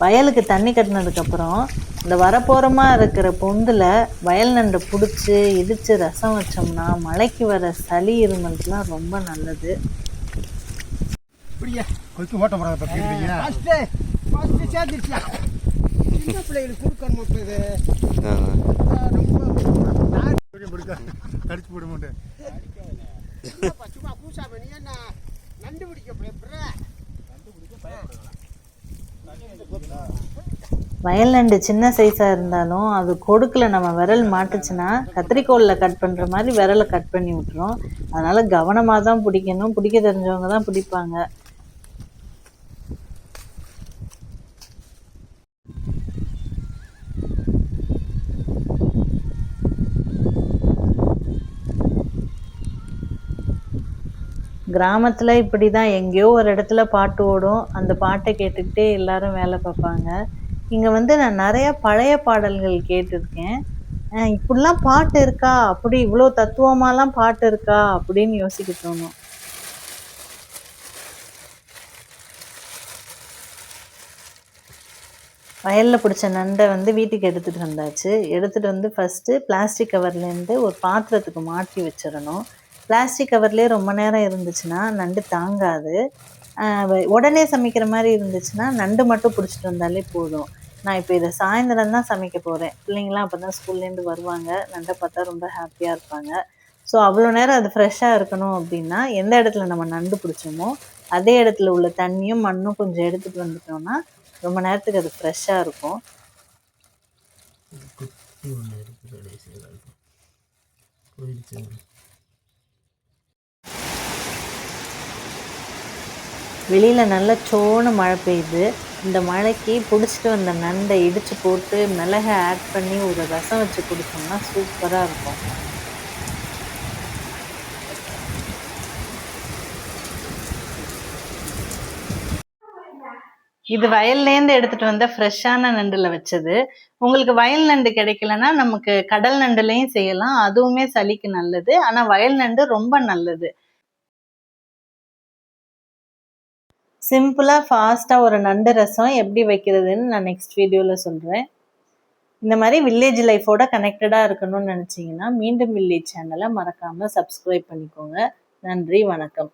வயலுக்கு தண்ணி கட்டினதுக்கப்புறம் இந்த வரப்போரமாக இருக்கிற பொந்தில் வயல் நண்டை பிடிச்சி இடித்து ரசம் வச்சோம்னா மழைக்கு வர சளி இருமலுக்குலாம் ரொம்ப நல்லது. இப்படியா கொத்து ஓட்ட போடாத பத்தி இருக்கீங்க ஃபஸ்ட்டு ஃபஸ்ட்டு சேர்ந்துருச்சியா சின்ன பிள்ளைகளுக்கு கொடுக்கணும் இப்போ இது ரொம்ப பிடிக்க கடிச்சு போட மாட்டேன் சும்மா சும்மா பூசா பண்ணி என்ன நண்டு பிடிக்க பயப்படுற வயல் நண்டு சின்ன சைஸாக இருந்தாலும் அது கொடுக்கில். நம்ம விரல் மாட்டுச்சுன்னா கத்திரிக்கோலில் கட் பண்ணுற மாதிரி விரலை கட் பண்ணி விட்டுரும். அதனால் கவனமாக தான் பிடிக்கணும். பிடிக்க தெரிஞ்சவங்க தான் பிடிப்பாங்க. கிராமத்தில் இப்படி தான் எங்கேயோ ஒரு இடத்துல பாட்டு ஓடும். அந்த பாட்டை கேட்டுக்கிட்டே எல்லாரும் வேலை பார்ப்பாங்க. இங்கே வந்து நான் நிறையா பழைய பாடல்கள் கேட்டிருக்கேன். இப்படிலாம் பாட்டு இருக்கா? அப்படி இவ்வளோ தத்துவமாலாம் பாட்டு இருக்கா? அப்படின்னு யோசிக்க தோணும். வயலில் பிடிச்ச நண்டை வந்து வீட்டுக்கு எடுத்துகிட்டு வந்தாச்சு. எடுத்துகிட்டு வந்து ஃபஸ்ட்டு பிளாஸ்டிக் கவர்லேருந்து ஒரு பாத்திரத்துக்கு மாட்டி வச்சிடணும். பிளாஸ்டிக் கவர்லேயே ரொம்ப நேரம் இருந்துச்சுன்னா நண்டு தாங்காது. உடனே சமைக்கிற மாதிரி இருந்துச்சுன்னா நண்டு மட்டும் பிடிச்சிட்டு வந்தாலே போதும். நான் இப்போ இதை சாயந்தரம் தான் சமைக்க போகிறேன் பிள்ளைங்களாம் அப்போ தான் ஸ்கூல்லேருந்து வருவாங்க. நண்டை பார்த்தா ரொம்ப ஹாப்பியாக இருப்பாங்க. ஸோ அவ்வளோ நேரம் அது ஃப்ரெஷ்ஷாக இருக்கணும் அப்படின்னா எந்த இடத்துல நம்ம நண்டு பிடிச்சோமோ அதே இடத்துல உள்ள தண்ணியும் மண்ணும் கொஞ்சம் எடுத்துகிட்டு வந்துட்டோம்னா ரொம்ப நேரத்துக்கு அது ஃப்ரெஷ்ஷாக இருக்கும். வெளியில் நல்ல சோன்னு மழை பெய்யுது. இந்த மழைக்கு பிடிச்சிட்டு வந்த நண்டை இடித்து போட்டு மிளகை ஆட் பண்ணி ஒரு ரசம் வச்சு கொடுத்தோம்னா சூப்பராக இருக்கும். இது வயல்லேருந்து எடுத்துட்டு வந்த ஃப்ரெஷ்ஷான நண்டில் வச்சது. உங்களுக்கு வயல் நண்டு கிடைக்கலன்னா நமக்கு கடல் நண்டுலையும் செய்யலாம். அதுவுமே சளிக்கு நல்லது. ஆனால் வயல் நண்டு ரொம்ப நல்லது. சிம்பிளாக ஃபாஸ்ட்டாக ஒரு நண்டு ரசம் எப்படி வைக்கிறதுன்னு நான் நெக்ஸ்ட் வீடியோவில் சொல்கிறேன் இந்த மாதிரி வில்லேஜ் லைஃபோட கனெக்டடாக இருக்கணும்னு நினச்சிங்கன்னா மீண்டும் வில்லேஜ் சேனலை மறக்காமல் சப்ஸ்கிரைப் பண்ணிக்கோங்க. நன்றி வணக்கம்.